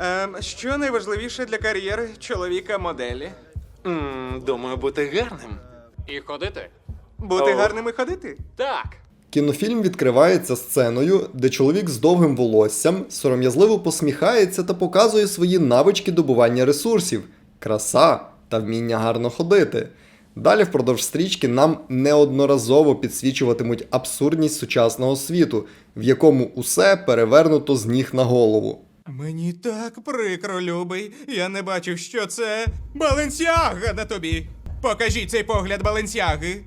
Ем, що найважливіше для кар'єри чоловіка-моделі? М, думаю, бути гарним. І ходити? Бути О. гарним і ходити? Так. Кінофільм відкривається сценою, де чоловік з довгим волоссям сором'язливо посміхається та показує свої навички добування ресурсів, краса та вміння гарно ходити. Далі впродовж стрічки нам неодноразово підсвічуватимуть абсурдність сучасного світу, в якому усе перевернуто з ніг на голову. Мені так прикро, любий. Я не бачив, що це Баленсіага на тобі. Покажіть цей погляд Баленсіаги.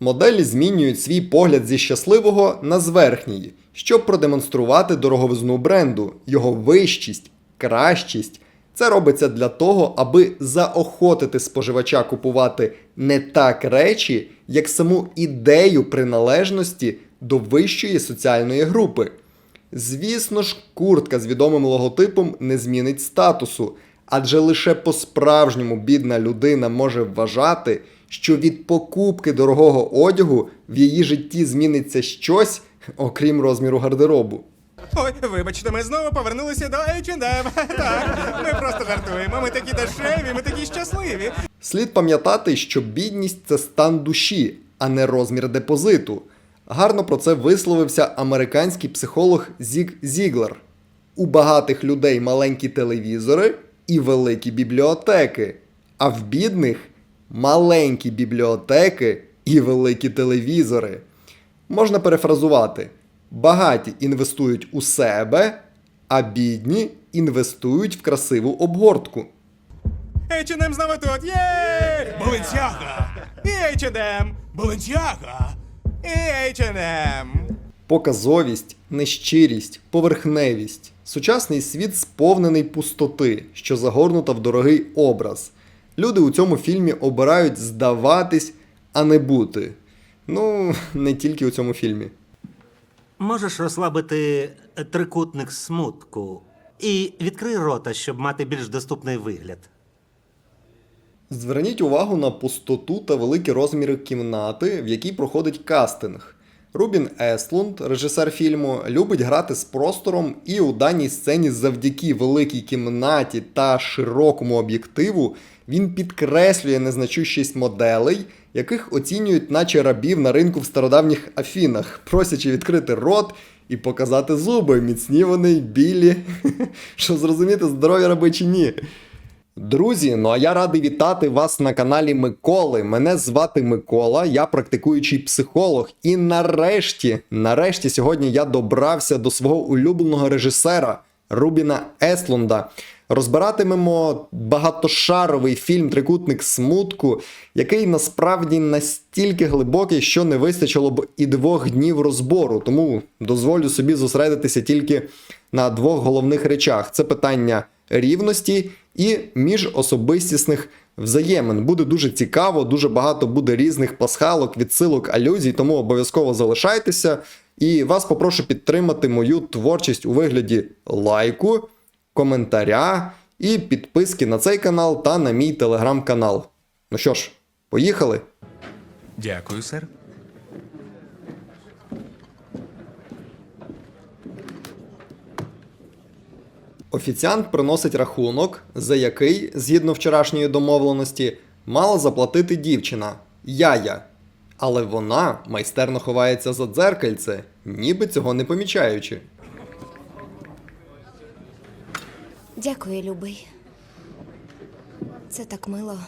Моделі змінюють свій погляд зі щасливого на зверхній, щоб продемонструвати дороговизну бренду, його вищість, кращість. Це робиться для того, аби заохотити споживача купувати не так речі, як саму ідею приналежності до вищої соціальної групи. Звісно ж, куртка з відомим логотипом не змінить статусу, адже лише по-справжньому бідна людина може вважати, що від покупки дорогого одягу в її житті зміниться щось, окрім розміру гардеробу. Ой, вибачте, ми знову повернулися до H&M. Так, ми просто жартуємо. Ми такі дешеві, ми такі щасливі. Слід пам'ятати, що бідність це стан душі, а не розмір депозиту. Гарно про це висловився американський психолог Зік Зіглер. У багатих людей маленькі телевізори і великі бібліотеки, а в бідних маленькі бібліотеки і великі телевізори. Можна перефразувати: багаті інвестують у себе, а бідні інвестують в красиву обгортку. H&M знову тут. Є! Баленсіага! І H&M! Баленсіага! І H&M! Показовість, нещирість, поверхневість. Сучасний світ сповнений пустоти, що загорнута в дорогий образ. Люди у цьому фільмі обирають здаватись, а не бути. Ну, не тільки у цьому фільмі. Можеш розслабити трикутник смутку і відкрий рота, щоб мати більш доступний вигляд. Зверніть увагу на пустоту та великі розміри кімнати, в якій проходить кастинг. Рубін Еслунд, режисер фільму, любить грати з простором, і у даній сцені завдяки великій кімнаті та широкому об'єктиву він підкреслює незначущість моделей, яких оцінюють наче рабів на ринку в стародавніх Афінах, просячи відкрити рот і показати зуби, міцні вони білі. Що зрозуміти, здорові раби чи ні. Друзі, ну а я радий вітати вас на каналі Миколи. Мене звати Микола, я практикуючий психолог. І нарешті, нарешті, сьогодні я добрався до свого улюбленого режисера Рубіна Еслунда. Розбиратимемо багатошаровий фільм Трикутник смутку, який насправді настільки глибокий, що не вистачило б і двох днів розбору. Тому дозволю собі зосередитися тільки на двох головних речах: це питання рівності і міжособистісних взаємин. Буде дуже цікаво, дуже багато буде різних пасхалок, відсилок, алюзій, тому обов'язково залишайтеся. І вас попрошу підтримати мою творчість у вигляді лайку, коментаря і підписки на цей канал та на мій телеграм-канал. Ну що ж, поїхали? Дякую, сер. Офіціант приносить рахунок, за який, згідно вчорашньої домовленості, мала заплатити дівчина Яя. Але вона майстерно ховається за дзеркальце, ніби цього не помічаючи. Дякую, любий. Це так мило.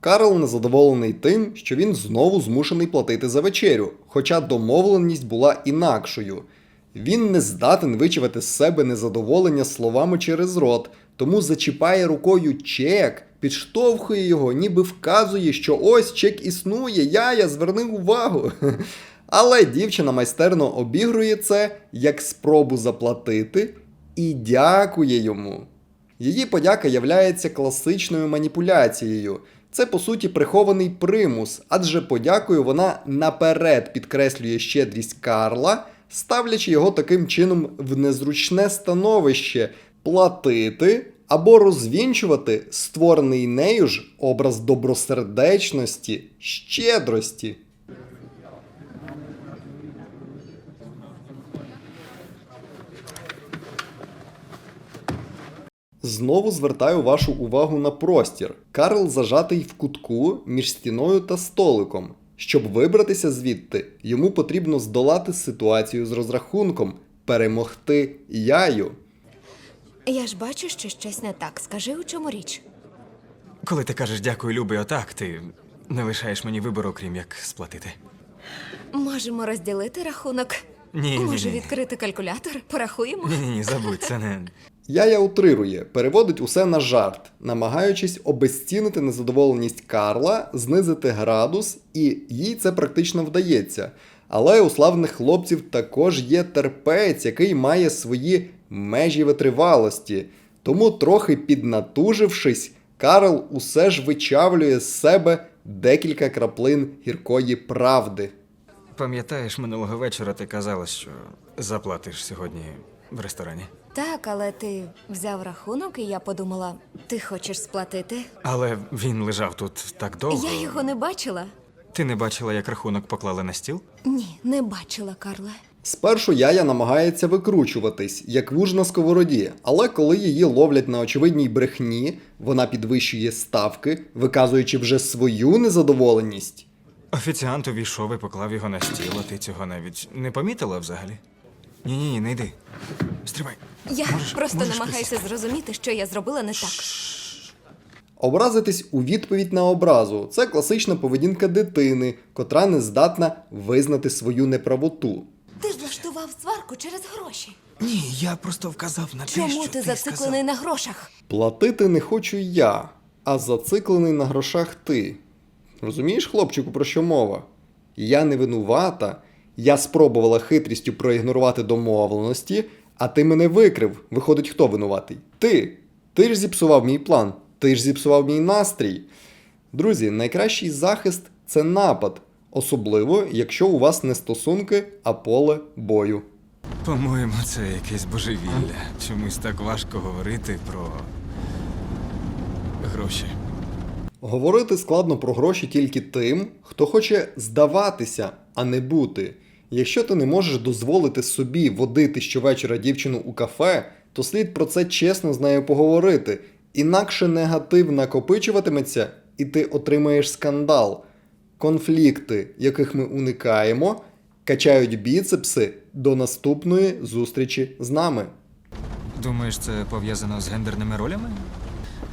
Карл незадоволений тим, що він знову змушений платити за вечерю, хоча домовленість була інакшою. Він не здатен вичавити з себе незадоволення словами через рот, тому зачіпає рукою чек, підштовхує його, ніби вказує, що ось чек існує, я, я зверни увагу. Але дівчина майстерно обігрує це як спробу заплатити і дякує йому. Її подяка являється класичною маніпуляцією. Це по суті прихований примус, адже подякою вона наперед підкреслює щедрість Карла, ставлячи його таким чином в незручне становище платити або розвінчувати створений нею ж образ добросердечності, щедрості. Знову звертаю вашу увагу на простір. Карл зажатий в кутку між стіною та столиком. Щоб вибратися звідти, йому потрібно здолати ситуацію з розрахунком, перемогти яю. Я ж бачу, що щось не так. Скажи, у чому річ? Коли ти кажеш дякую, любий, отак, ти не лишаєш мені вибору, крім як сплатити. Можемо розділити рахунок. Ні, ні, Може, ні. відкрити калькулятор? Порахуємо? Ні, ні, ні, забудь, це не. Яя утрирує, переводить усе на жарт, намагаючись обезцінити незадоволеність Карла, знизити градус, і їй це практично вдається. Але у славних хлопців також є терпець, який має свої межі витривалості. Тому, трохи піднатужившись, Карл усе ж вичавлює з себе декілька краплин гіркої правди. Пам'ятаєш, минулого вечора ти казала, що заплатиш сьогодні в ресторані. Так, але ти взяв рахунок, і я подумала, ти хочеш сплатити? Але він лежав тут так довго. Я його не бачила. Ти не бачила, як рахунок поклали на стіл? Ні, не бачила, Карле. Спершу яя намагається викручуватись, як вуж на сковороді, але коли її ловлять на очевидній брехні, вона підвищує ставки, виказуючи вже свою незадоволеність. Офіціант увійшов і поклав його на стіл, а ти цього навіть не помітила взагалі? Ні, ні, ні, не йди. Стривай. Я Можеш- просто можеш намагаюся зрозуміти, що я зробила не так. Образитись у відповідь на образу це класична поведінка дитини, котра не здатна визнати свою неправоту. Ти влаштував сварку через гроші. Ні, я просто вказав на те, Чому що ти ти зациклений на грошах? Платити не хочу я, а зациклений на грошах ти. Розумієш, хлопчику, про що мова? Я не винувата, я спробувала хитрістю проігнорувати домовленості, а ти мене викрив. Виходить, хто винуватий? Ти. Ти ж зіпсував мій план, ти ж зіпсував мій настрій. Друзі, найкращий захист це напад, особливо, якщо у вас не стосунки, а поле бою. По-моєму, це якесь божевілля. Чомусь так важко говорити про гроші. Говорити складно про гроші тільки тим, хто хоче здаватися, а не бути. Якщо ти не можеш дозволити собі водити щовечора дівчину у кафе, то слід про це чесно з нею поговорити. Інакше негатив накопичуватиметься, і ти отримаєш скандал. Конфлікти, яких ми уникаємо, качають біцепси до наступної зустрічі з нами. Думаєш, це пов'язано з гендерними ролями?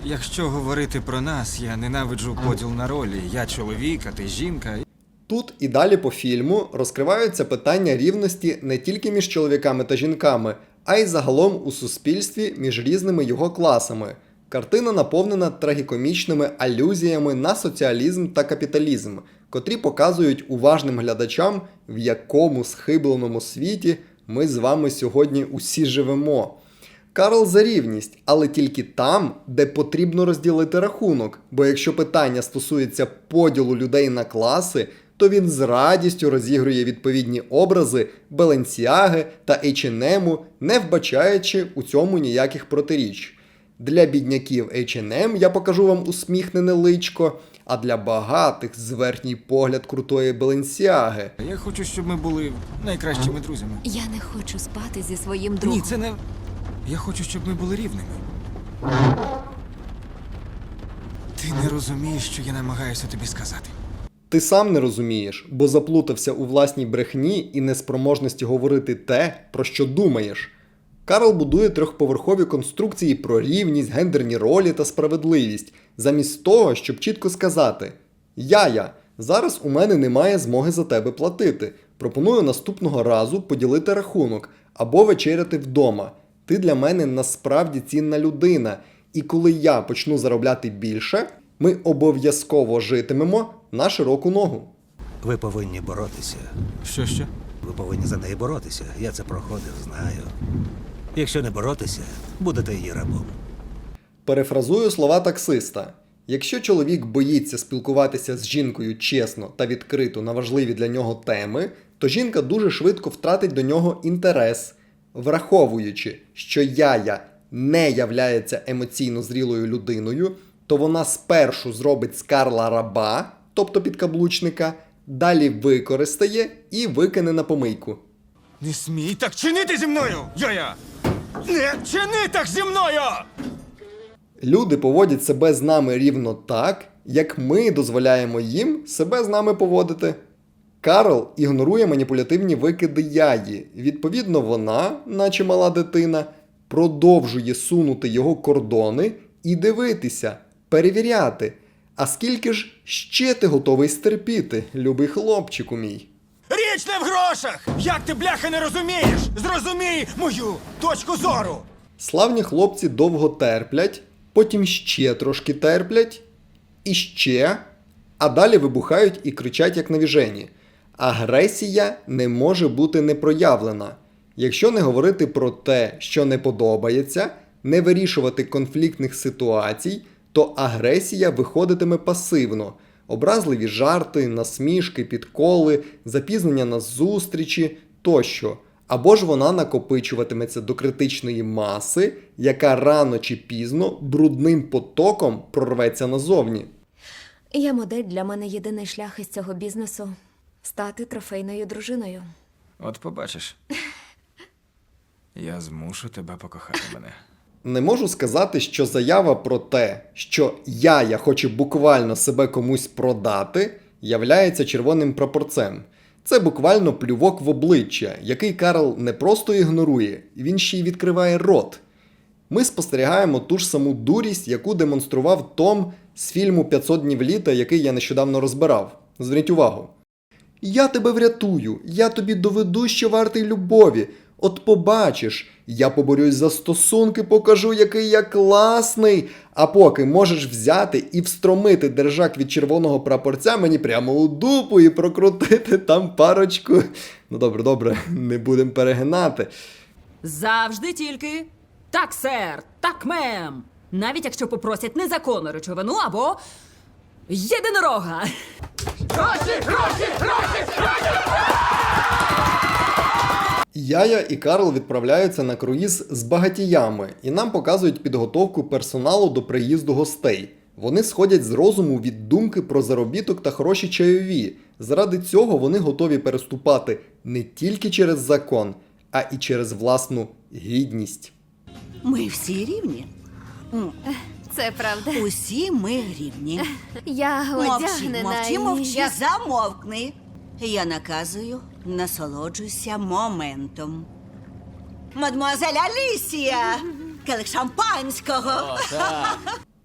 Якщо говорити про нас, я ненавиджу поділ на ролі. Я чоловік, а ти жінка. Тут і далі по фільму розкриваються питання рівності не тільки між чоловіками та жінками, а й загалом у суспільстві між різними його класами. Картина наповнена трагікомічними алюзіями на соціалізм та капіталізм, котрі показують уважним глядачам, в якому схибленому світі ми з вами сьогодні усі живемо. Карл за рівність, але тільки там, де потрібно розділити рахунок. Бо якщо питання стосується поділу людей на класи, то він з радістю розігрує відповідні образи Беленсіаги та H&M, не вбачаючи у цьому ніяких протиріч. Для бідняків H&M я покажу вам усміхнене личко, а для багатих зверхній погляд крутої Беленсіаги. Я хочу, щоб ми були найкращими друзями. Я не хочу спати зі своїм другом. Ні, це не. Я хочу, щоб ми були рівними. Ти не розумієш, що я намагаюся тобі сказати. Ти сам не розумієш, бо заплутався у власній брехні і неспроможності говорити те, про що думаєш. Карл будує трьохповерхові конструкції про рівність, гендерні ролі та справедливість, замість того, щоб чітко сказати: Я-я, зараз у мене немає змоги за тебе платити. Пропоную наступного разу поділити рахунок або вечеряти вдома. Ти для мене насправді цінна людина, і коли я почну заробляти більше, ми обов'язково житимемо на широку ногу. Ви повинні боротися. Що що? Ви повинні за неї боротися. Я це проходив, знаю. Якщо не боротися, будете її рабом. Перефразую слова таксиста. Якщо чоловік боїться спілкуватися з жінкою чесно та відкрито на важливі для нього теми, то жінка дуже швидко втратить до нього інтерес, враховуючи, що яя не являється емоційно зрілою людиною, то вона спершу зробить з Карла раба, тобто підкаблучника, далі використає і викине на помийку. Не смій так чинити зі мною! Я-я! Не чини так зі мною! Люди поводять себе з нами рівно так, як ми дозволяємо їм себе з нами поводити. Карл ігнорує маніпулятивні викиди яї. Відповідно, вона, наче мала дитина, продовжує сунути його кордони і дивитися, перевіряти. А скільки ж ще ти готовий стерпіти, любий хлопчику мій? Річ не в грошах! Як ти, бляха, не розумієш? Зрозумій мою точку зору! Славні хлопці довго терплять, потім ще трошки терплять, і ще, а далі вибухають і кричать як навіжені. Агресія не може бути непроявлена. Якщо не говорити про те, що не подобається, не вирішувати конфліктних ситуацій, то агресія виходитиме пасивно. Образливі жарти, насмішки, підколи, запізнення на зустрічі тощо. Або ж вона накопичуватиметься до критичної маси, яка рано чи пізно брудним потоком прорветься назовні. Я модель для мене єдиний шлях із цього бізнесу стати трофейною дружиною. От побачиш. Я змушу тебе покохати мене. Не можу сказати, що заява про те, що я, я хочу буквально себе комусь продати, являється червоним прапорцем. Це буквально плювок в обличчя, який Карл не просто ігнорує, він ще й відкриває рот. Ми спостерігаємо ту ж саму дурість, яку демонстрував Том з фільму «500 днів літа, який я нещодавно розбирав. Зверніть увагу. Я тебе врятую, я тобі доведу, що вартий любові. От побачиш, я поборюсь за стосунки, покажу, який я класний. А поки можеш взяти і встромити держак від червоного прапорця мені прямо у дупу і прокрутити там парочку. Ну добре, добре, не будемо перегинати. Завжди тільки так, сер, так, мем. Навіть якщо попросять незаконну речовину або єдинорога. Яя і Карл відправляються на круїз з багатіями, і нам показують підготовку персоналу до приїзду гостей. Вони сходять з розуму від думки про заробіток та хороші чайові. Заради цього вони готові переступати не тільки через закон, а і через власну гідність. Ми всі рівні. Це правда. Усі ми рівні. Я Мовчи, одягнена мовчи, і мовчи, я- замовкни. Я наказую, насолоджуйся моментом. Мадмуазель Алісія! Келих шампанського!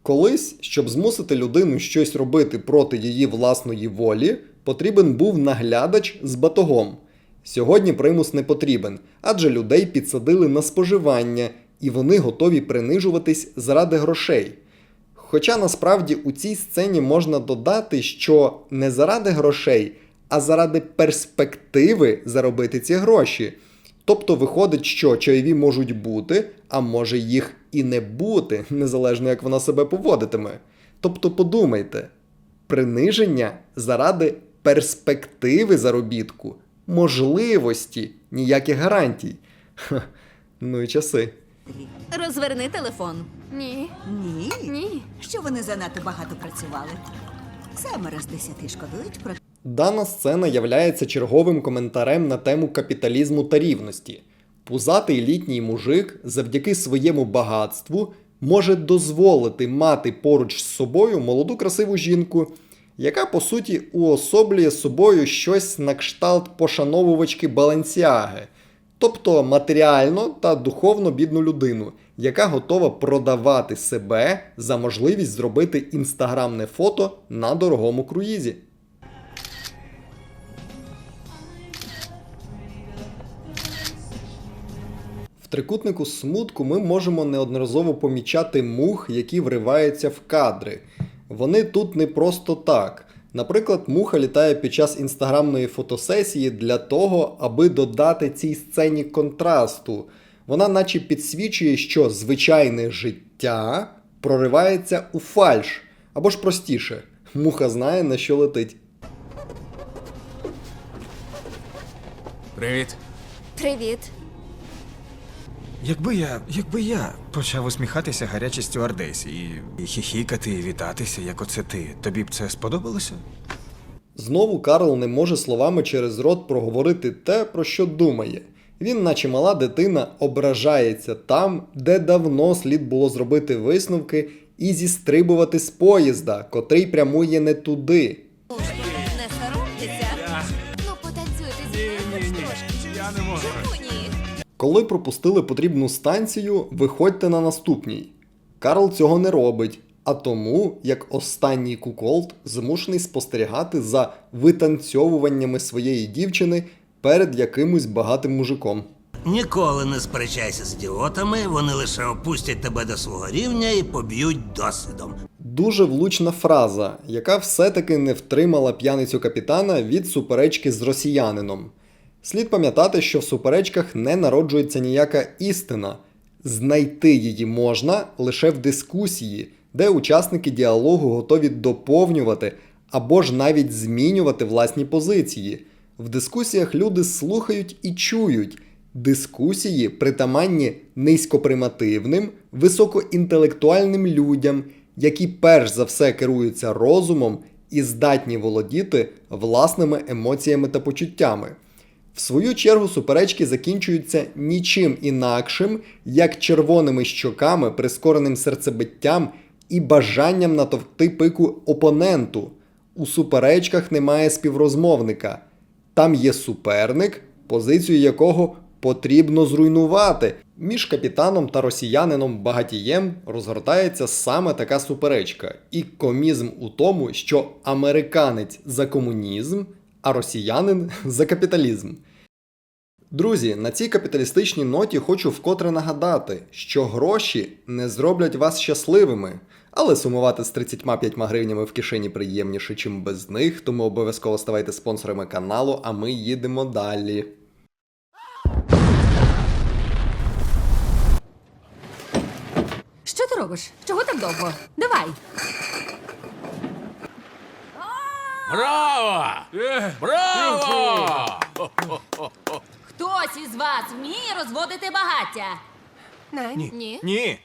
Колись, щоб змусити людину щось робити проти її власної волі, потрібен був наглядач з батогом. Сьогодні примус не потрібен, адже людей підсадили на споживання, і вони готові принижуватись заради грошей. Хоча насправді у цій сцені можна додати, що не заради грошей, а заради перспективи заробити ці гроші. Тобто виходить, що чайові можуть бути, а може їх і не бути, незалежно як вона себе поводитиме. Тобто подумайте, приниження заради перспективи заробітку, можливості, ніяких гарантій. Ха, ну і часи. Розверни телефон. Ні. Ні. Ні. Що вони занадто багато працювали. Семеро з десяти шкодують про Дана сцена являється черговим коментарем на тему капіталізму та рівності. Пузатий літній мужик завдяки своєму багатству може дозволити мати поруч з собою молоду красиву жінку, яка по суті уособлює собою щось на кшталт пошановувачки Баленсіаги, тобто матеріально та духовно бідну людину, яка готова продавати себе за можливість зробити інстаграмне фото на дорогому круїзі. Трикутнику смутку ми можемо неодноразово помічати мух, які вриваються в кадри. Вони тут не просто так. Наприклад, муха літає під час інстаграмної фотосесії для того, аби додати цій сцені контрасту. Вона наче підсвічує, що звичайне життя проривається у фальш. Або ж простіше, муха знає, на що летить. Привіт. Привіт. Якби я, якби я почав усміхатися гарячій стюардесі і, і хіхікати, і вітатися, як оце ти, тобі б це сподобалося? Знову Карл не може словами через рот проговорити те, про що думає. Він, наче мала дитина, ображається там, де давно слід було зробити висновки і зістрибувати з поїзда, котрий прямує не туди. Коли пропустили потрібну станцію, виходьте на наступній. Карл цього не робить, а тому, як останній куколд, змушений спостерігати за витанцьовуваннями своєї дівчини перед якимось багатим мужиком. Ніколи не сперечайся з ідіотами, вони лише опустять тебе до свого рівня і поб'ють досвідом. Дуже влучна фраза, яка все-таки не втримала п'яницю капітана від суперечки з росіянином. Слід пам'ятати, що в суперечках не народжується ніяка істина. Знайти її можна лише в дискусії, де учасники діалогу готові доповнювати або ж навіть змінювати власні позиції. В дискусіях люди слухають і чують. Дискусії притаманні низькопримативним, високоінтелектуальним людям, які перш за все керуються розумом і здатні володіти власними емоціями та почуттями. В свою чергу суперечки закінчуються нічим інакшим, як червоними щоками, прискореним серцебиттям і бажанням натовкти пику опоненту. У суперечках немає співрозмовника. Там є суперник, позицію якого потрібно зруйнувати. Між капітаном та росіянином багатієм розгортається саме така суперечка. І комізм у тому, що американець за комунізм, а росіянин за капіталізм. Друзі, на цій капіталістичній ноті хочу вкотре нагадати, що гроші не зроблять вас щасливими, але сумувати з 35 гривнями в кишені приємніше, чим без них, тому обов'язково ставайте спонсорами каналу, а ми їдемо далі. Що ти робиш? Чого так довго? Давай. Браво! Браво! Хтось із вас вміє розводити багаття? Ні. Ні. Ні.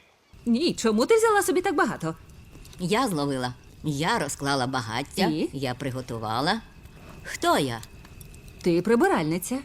Ні, чому ти взяла собі так багато? Я зловила. Я розклала багаття, І? я приготувала. Хто я? Ти прибиральниця.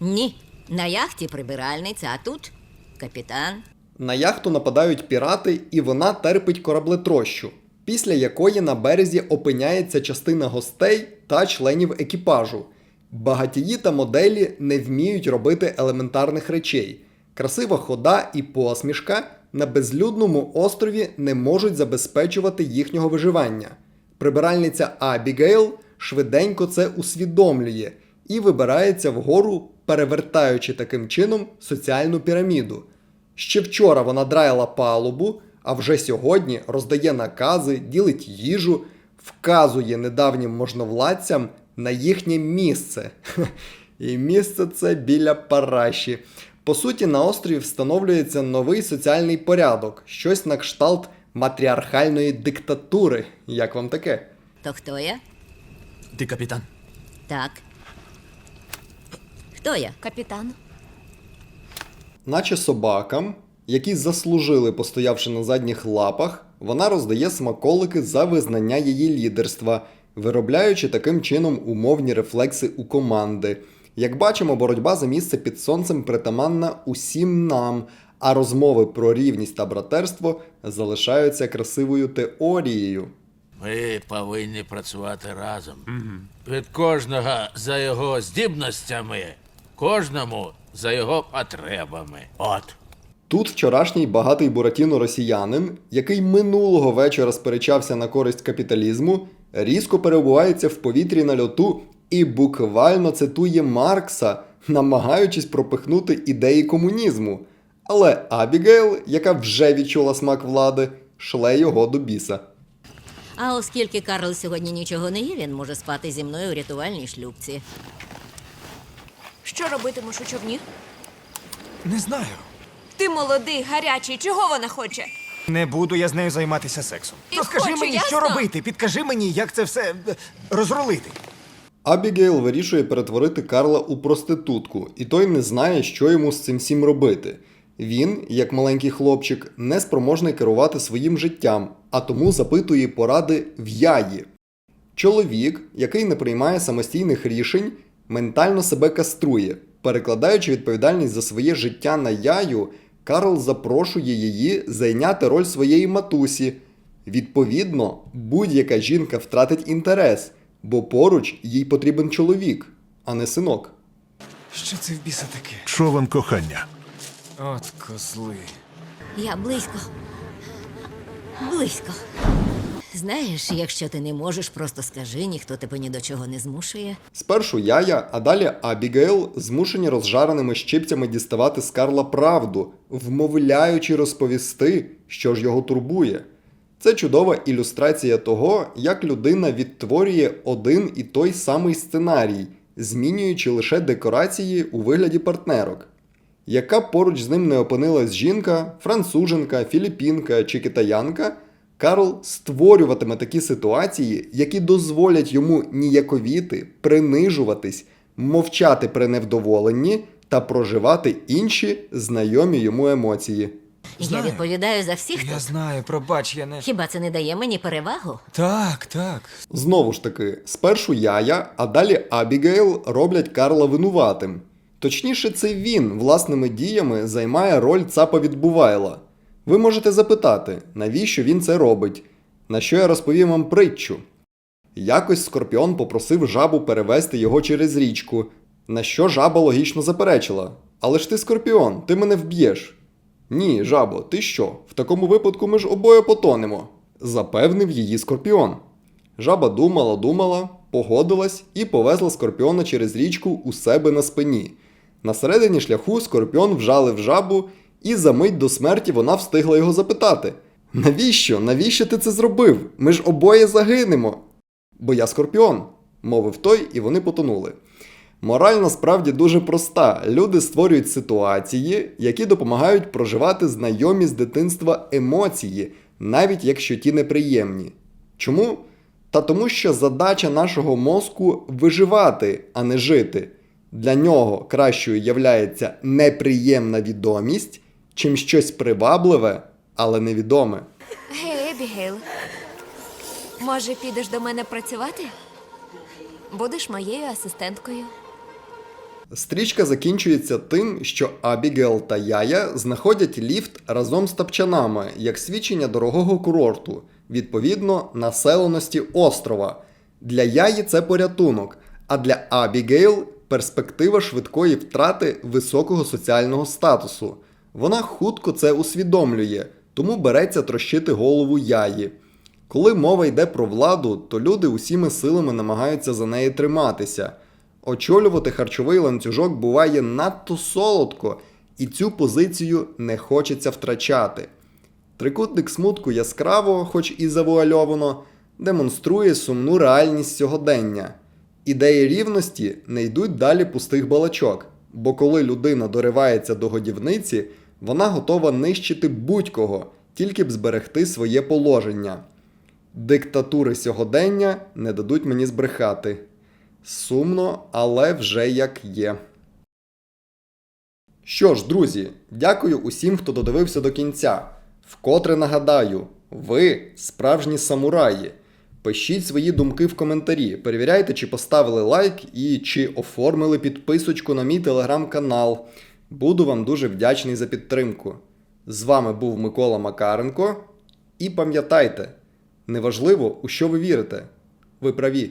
Ні. На яхті прибиральниця, а тут капітан. На яхту нападають пірати, і вона терпить кораблетрощу, після якої на березі опиняється частина гостей та членів екіпажу. Багатії та моделі не вміють робити елементарних речей. Красива хода і посмішка на безлюдному острові не можуть забезпечувати їхнього виживання. Прибиральниця Абігейл швиденько це усвідомлює і вибирається вгору, перевертаючи таким чином соціальну піраміду. Ще вчора вона драяла палубу, а вже сьогодні роздає накази, ділить їжу, вказує недавнім можновладцям на їхнє місце. І місце це біля параші. По суті, на острові встановлюється новий соціальний порядок, щось на кшталт матріархальної диктатури. Як вам таке? То хто я? Ти капітан. Так. Хто я? Капітан. Наче собакам, які заслужили, постоявши на задніх лапах, вона роздає смаколики за визнання її лідерства, виробляючи таким чином умовні рефлекси у команди. Як бачимо, боротьба за місце під сонцем притаманна усім нам, а розмови про рівність та братерство залишаються красивою теорією. Ми повинні працювати разом. Від кожного за його здібностями, кожному за його потребами. От. Тут вчорашній багатий буратіно росіянин, який минулого вечора сперечався на користь капіталізму, різко перебувається в повітрі на льоту і буквально цитує Маркса, намагаючись пропихнути ідеї комунізму. Але Абігейл, яка вже відчула смак влади, шле його до біса. А оскільки Карл сьогодні нічого не є, він може спати зі мною у рятувальній шлюбці. Що робитимеш у човні? Не знаю. Ти молодий, гарячий. Чого вона хоче? Не буду я з нею займатися сексом. І То скажи хочу, мені, ясно? що робити. Підкажи мені, як це все е, розрулити. Абігейл вирішує перетворити Карла у проститутку, і той не знає, що йому з цим всім робити. Він, як маленький хлопчик, не спроможний керувати своїм життям, а тому запитує поради в яї. Чоловік, який не приймає самостійних рішень, ментально себе каструє, Перекладаючи відповідальність за своє життя на яю, Карл запрошує її зайняти роль своєї матусі. Відповідно, будь-яка жінка втратить інтерес, бо поруч їй потрібен чоловік, а не синок. Що це в біса таке? Човен кохання. От козли. Я близько. Близько. Знаєш, якщо ти не можеш, просто скажи, ніхто тебе ні до чого не змушує. Спершу Яя, а далі Абігейл змушені розжареними щипцями діставати з Карла правду, вмовляючи розповісти, що ж його турбує. Це чудова ілюстрація того, як людина відтворює один і той самий сценарій, змінюючи лише декорації у вигляді партнерок. Яка поруч з ним не опинилась жінка, француженка, філіппінка чи китаянка, Карл створюватиме такі ситуації, які дозволять йому ніяковіти, принижуватись, мовчати при невдоволенні та проживати інші знайомі йому емоції. Я відповідаю за всіх Я тут. знаю, пробач, я не. Хіба це не дає мені перевагу? Так, так. Знову ж таки, спершу Яя, а далі Абігейл роблять Карла винуватим. Точніше, це він власними діями займає роль цапа відбувайла. Ви можете запитати, навіщо він це робить? На що я розповім вам притчу? Якось Скорпіон попросив жабу перевести його через річку, на що жаба логічно заперечила. Але ж ти Скорпіон, ти мене вб'єш. Ні, жабо, ти що? В такому випадку ми ж обоє потонемо, запевнив її Скорпіон. Жаба думала, думала, погодилась і повезла скорпіона через річку у себе на спині. На середині шляху скорпіон вжалив жабу, і за мить до смерті вона встигла його запитати: Навіщо? Навіщо ти це зробив? Ми ж обоє загинемо. Бо я скорпіон, мовив той, і вони потонули. Мораль насправді дуже проста. Люди створюють ситуації, які допомагають проживати знайомі з дитинства емоції, навіть якщо ті неприємні. Чому? Та тому, що задача нашого мозку виживати, а не жити. Для нього кращою являється неприємна відомість, чим щось привабливе, але невідоме. Гей, Ебігейл. Може, підеш до мене працювати? Будеш моєю асистенткою. Стрічка закінчується тим, що Абігел та Яя знаходять ліфт разом з тапчанами, як свідчення дорогого курорту, відповідно населеності острова. Для Яї це порятунок, а для Абігейл перспектива швидкої втрати високого соціального статусу. Вона хутко це усвідомлює, тому береться трощити голову Яї. Коли мова йде про владу, то люди усіми силами намагаються за неї триматися. Очолювати харчовий ланцюжок буває надто солодко, і цю позицію не хочеться втрачати. Трикутник смутку яскраво, хоч і завуальовано, демонструє сумну реальність сьогодення. Ідеї рівності не йдуть далі пустих балачок, бо коли людина доривається до годівниці, вона готова нищити будь-кого, тільки б зберегти своє положення. Диктатури сьогодення не дадуть мені збрехати. Сумно, але вже як є. Що ж, друзі, дякую усім, хто додивився до кінця. Вкотре нагадаю, ви справжні самураї. Пишіть свої думки в коментарі, перевіряйте, чи поставили лайк і чи оформили підписочку на мій телеграм-канал. Буду вам дуже вдячний за підтримку. З вами був Микола Макаренко. І пам'ятайте, неважливо, у що ви вірите. Ви праві.